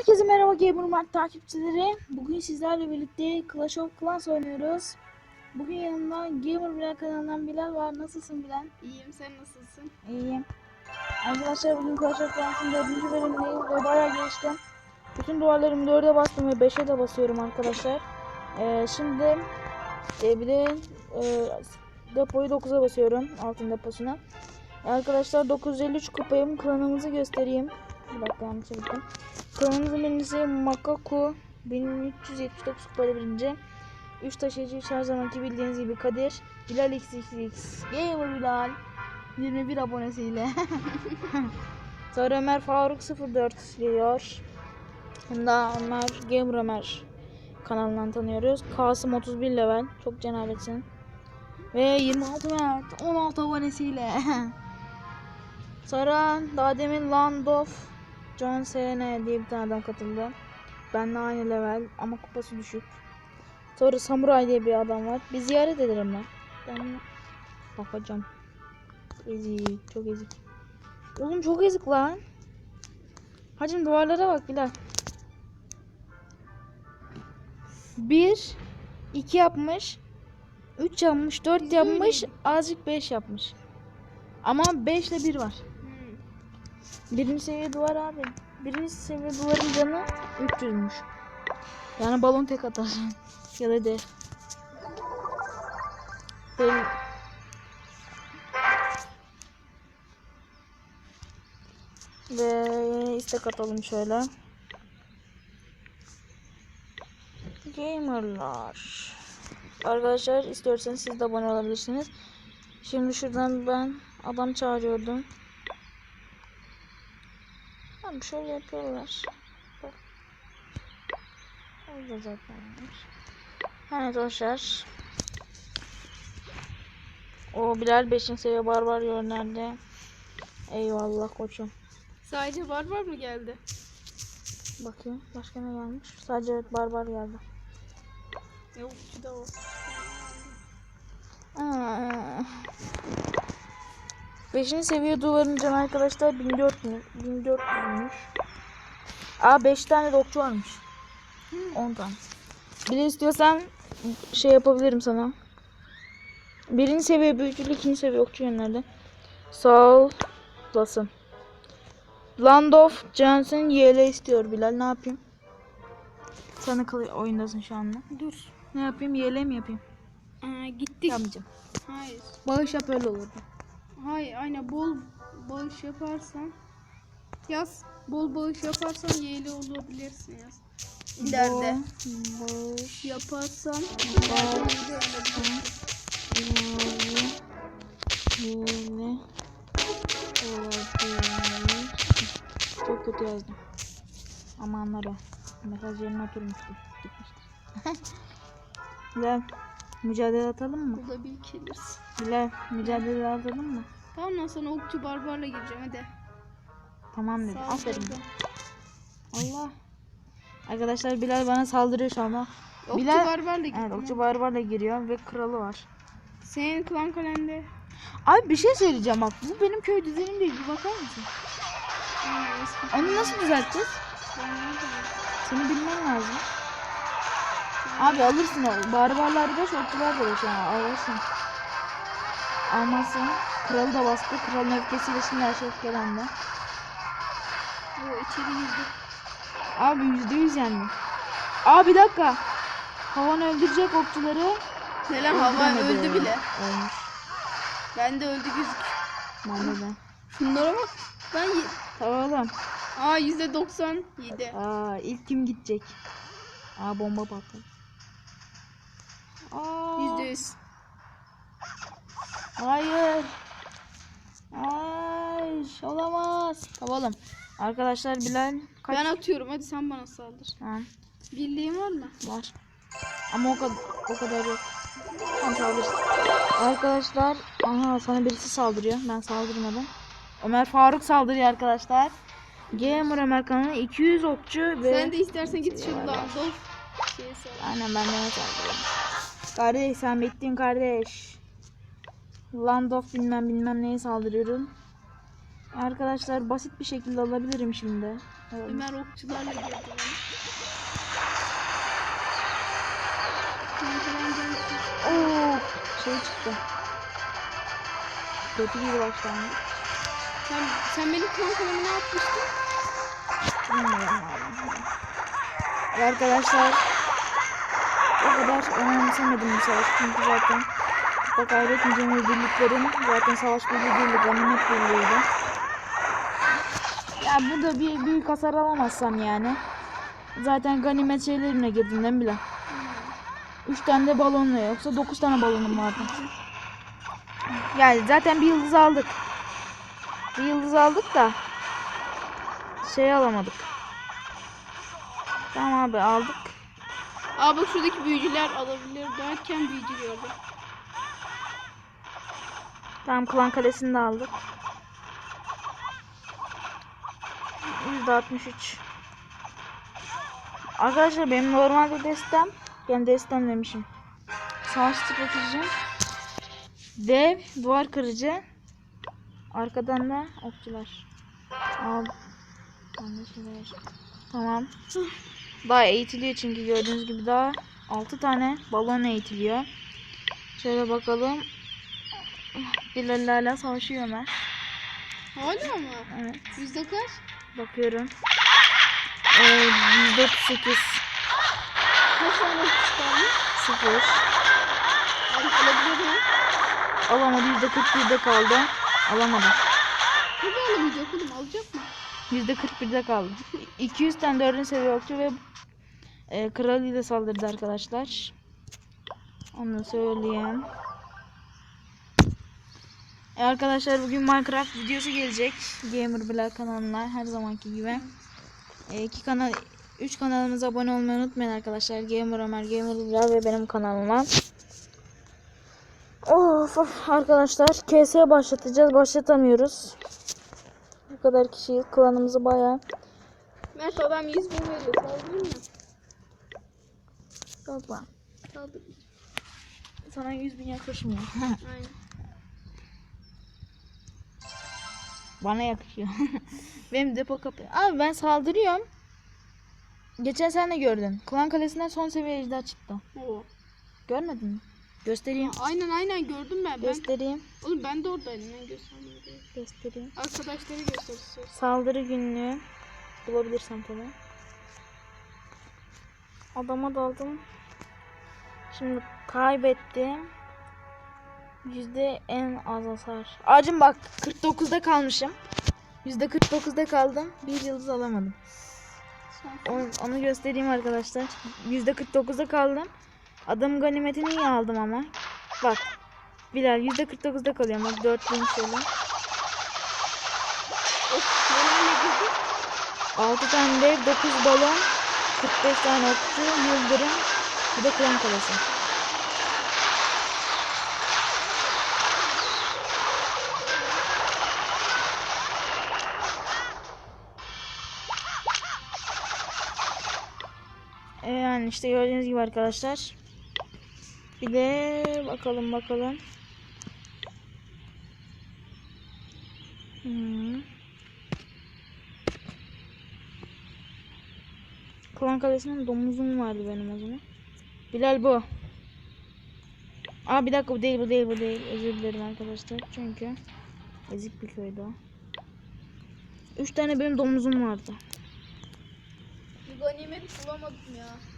Herkese merhaba Gamermark takipçileri. Bugün sizlerle birlikte Clash of Clans oynuyoruz. Bugün yanımda Gamer Bilal kanalından Bilal var. Nasılsın Bilal? İyiyim sen nasılsın? İyiyim. Arkadaşlar bugün Clash of Clans'ın 4. bölümündeyiz ve bayağı geçtim. Bütün duvarlarımı 4'e bastım ve 5'e de basıyorum arkadaşlar. Ee, şimdi e, bir de e, depoyu 9'a basıyorum. Altın deposuna. Arkadaşlar 953 kupayım. Klanımızı göstereyim. Bir dakika yanlış yaptım. Klanımızın birincisi Makaku. 1379 kupada birinci. 3 taşıyıcı üç her zamanki bildiğiniz gibi Kadir. Bilal XXX. Gamer Bilal. 21 abonesiyle. Sonra Ömer Faruk 04 geliyor. Bunda Ömer Gamer Ömer kanalından tanıyoruz. Kasım 31 level. Çok cenabetsin. Ve 26 Mert 16 abonesiyle. Sonra daha demin Land of John SN diye bir tane adam katıldı. Benle aynı level ama kupası düşük. Sonra Samuray diye bir adam var. Bir ziyaret ederim ben. Ben bakacağım. Ezik. Çok ezik. Oğlum çok ezik lan. Hacım duvarlara bak Bilal. Bir, iki yapmış. Üç yapmış, dört yapmış. Azıcık beş yapmış. Ama beşle bir var. Birinci seviye duvar abi. Birinci seviye duvarın canı 300'müş. Yani balon tek atar. ya da de. Bel Ve istek atalım şöyle. Gamerlar. Arkadaşlar istiyorsanız siz de abone olabilirsiniz. Şimdi şuradan ben adam çağırıyordum. Tamam şöyle yapıyorlar. Bak. Orada zaten var. Evet arkadaşlar. O Bilal 5. seviye barbar yönlerde. Eyvallah koçum. Sadece barbar mı geldi? Bakayım başka ne gelmiş? Sadece evet barbar geldi. Yok şu da o. Aa. Beşinci seviye duvarın canı arkadaşlar 1400 1400'müş. Aa 5 tane de okçu varmış. 10 tane. Bir de istiyorsan şey yapabilirim sana. Birinci seviye büyücülük, ikinci seviye okçu yönlerde. Sağ olasın. Land of Johnson YL istiyor Bilal. Ne yapayım? Sen kal- oyundasın şu anda. Dur. Ne yapayım? YL mi yapayım? Aa, gittik. Yapmayacağım. Hayır. Bağış yap öyle olur. Hayır aynen bol bağış yaparsan yaz. Bol bağış yaparsan yeğli olabilirsin yaz. İleride. Bağış Yaparsan Yeni olabilir. Çok kötü yazdım. Amanlar o. Mesaj yerine oturmuştu. Gitmiştir. Bilal, mücadele atalım mı? bu Bilal, mücadele atalım mı? Tamam lan sana okçu barbarla gireceğim hadi. Tamam dedi. Sağ Aferin. Allah. Arkadaşlar Bilal bana saldırıyor şu anda. Okçu Bilal- barbarla gireceğim. Evet, okçu barbarla giriyor ve kralı var. Senin klan kalende. Abi bir şey söyleyeceğim bak. Bu benim köy düzenim değil. Bir bakar mısın? Onu nasıl düzelteceğiz? Seni bilmen lazım. Abi alırsın o. Barbarlar 5, okçular da 5 yani alırsın. Almazsan kralı da bastı. Kralın öfkesiyle şimdi her şey öfkelendi. O içeri girdi. Abi yüzde yüz yendi. Aa bir dakika. Havan öldürecek okçuları. Neler hava öldü bile. Ölmüş. Ben de öldü gözük. De. Şunlara bak. Ben Tamam. Aa yüzde 97. Aa ilk kim gidecek? Aa bomba patladı. Aa. Yüzde yüz. Hayır. Ay olamaz. Tamam Arkadaşlar Bilal kaç? Ben atıyorum hadi sen bana saldır. Tamam, Birliğin var mı? var. Ama o kadar o kadar yok. Tamam saldırsın. Arkadaşlar aha sana birisi saldırıyor. Ben saldırmadım. Ömer Faruk saldırıyor arkadaşlar. Gamer Ömer kanalı 200 okçu ve Sen de istersen git şuradan sal. Aynen ben de ne saldırıyorum. Kardeş sen bekleyin kardeş. Land of bilmem bilmem neye saldırıyorum. Arkadaşlar basit bir şekilde alabilirim şimdi. Evet. Ömer okçularla girdi. Oo, şey çıktı. Kötü bir başlangıç. Sen, sen benim kankalarıma ne yapmıştın? Bilmiyorum abi. Arkadaşlar o kadar önemsemedim bu savaşı çünkü zaten kupa kaybetmeyeceğimiz birliklerin zaten savaş birliği değildi, ganimet birliğiydi. Ya burada bir büyük hasar alamazsam yani. Zaten ganimet şeylerine girdiğinden bile. 3 tane de balonla yoksa 9 tane balonum vardı. Yani zaten bir yıldız aldık. Bir yıldız aldık da şey alamadık. Tamam abi aldık. Aa bak şuradaki büyücüler alabilir derken büyücü gördüm. Tamam klan kalesini de aldık. %63. Arkadaşlar benim normalde destem, yani destem demişim. Savaş stratejim. Dev, duvar kırıcı. Arkadan da okçular. Al. Tamam. Daha eğitiliyor çünkü gördüğünüz gibi daha 6 tane balon eğitiliyor. Şöyle bakalım. Bilal hala savaşıyor Ömer. Hala mı? Evet. Yüzde kaç? Bakıyorum. Ee, %38 Kaç tane? 0 Abi alabilir mi? Alamadı %41'de kaldı. Alamadı. Tabii alamayacak oğlum alacak mı? %41'de kaldı. 200 tane 4. seviye okçu ve e, kraliçe saldırdı arkadaşlar. Onu söyleyeyim. E, arkadaşlar bugün Minecraft videosu gelecek. Gamer Black kanalına her zamanki gibi. E, iki kanal, üç kanalımıza abone olmayı unutmayın arkadaşlar. Gamer Ömer, Gamer Black ve benim kanalıma. Of, of arkadaşlar KS başlatacağız. Başlatamıyoruz. Bu kadar kişiyiz. Klanımızı bayağı Mert adam 100 bin veriyor saldırır mı? Saldır. Sana 100 bin yakışmıyor. Aynen. Bana yakışıyor. Benim depo kapı. Abi ben saldırıyorum. Geçen sen de gördün. Klan kalesinden son seviye ejder çıktı. Oo. Görmedin mi? Göstereyim. Aynen aynen gördüm ben. ben. Göstereyim. Oğlum ben de oradaydım. Ben göstermeye gerek. Göstereyim. Arkadaşları göster istiyorsan. Saldırı günlüğü. Bulabilirsem tabii. Adama daldım. Şimdi kaybettim. Yüzde en az hasar. Acım bak 49'da kalmışım. Yüzde 49'da kaldım. Bir yıldız alamadım. Onu, onu göstereyim arkadaşlar. Yüzde 49'da kaldım. Adam ganimetini iyi aldım ama. Bak. Bilal yüzde 49'da kalıyorum. Bak 4000 şöyle. Of nelerle girdik? 6 tane dev, 9 balon, 45 tane okçu, yıldırım, bir de klan kalesi. Yani işte gördüğünüz gibi arkadaşlar. Bir de bakalım bakalım. Hmm. Klan Kalesi'nin domuzum vardı benim o zaman. Bilal bu. Aa bir dakika bu değil bu değil bu değil. Özür dilerim arkadaşlar. Çünkü ezik bir köydü o. Üç tane benim domuzum vardı. Bir ganimet bulamadım ya.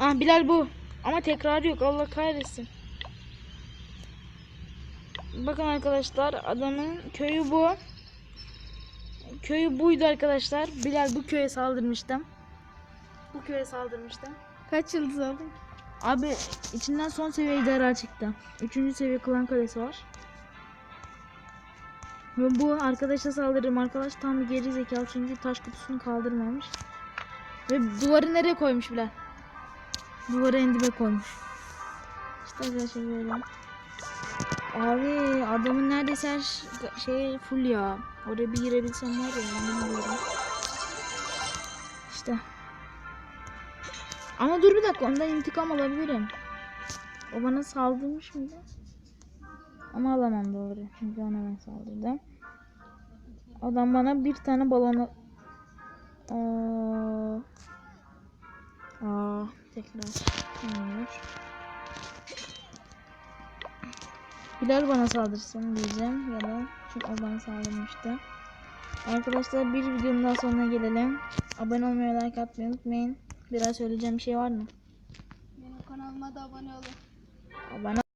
Ah Bilal bu. Ama tekrar yok Allah kahretsin. Bakın arkadaşlar adamın köyü bu. Köyü buydu arkadaşlar. Bilal bu köye saldırmıştım. Bu köye saldırmıştım. Kaç yıldız aldın? Abi içinden son seviye idare çıktı. Üçüncü seviye klan kalesi var. Ve bu arkadaşa saldırırım. Arkadaş tam bir geri zekalı çünkü taş kutusunu kaldırmamış. Ve duvarı nereye koymuş bile? Duvarı en dibe koymuş. İşte arkadaşlar böyle. Abi adamın neredeyse her şey full ya. Oraya bir girebilsem var ya bilmiyorum. İşte. Ama dur bir dakika ondan intikam alabilirim. O bana saldırmış mıydı? Ama alamam doğru. Çünkü ona ben saldırdım. Adam bana bir tane balonu... Aa, Aa, tekrar. Hayır. Bilal bana saldırsın diyeceğim ya da çünkü o bana saldırmıştı. Arkadaşlar bir videonun daha sonuna gelelim. Abone olmayı like atmayı unutmayın. Biraz söyleyeceğim bir şey var mı? Benim kanalıma da abone olun. Abone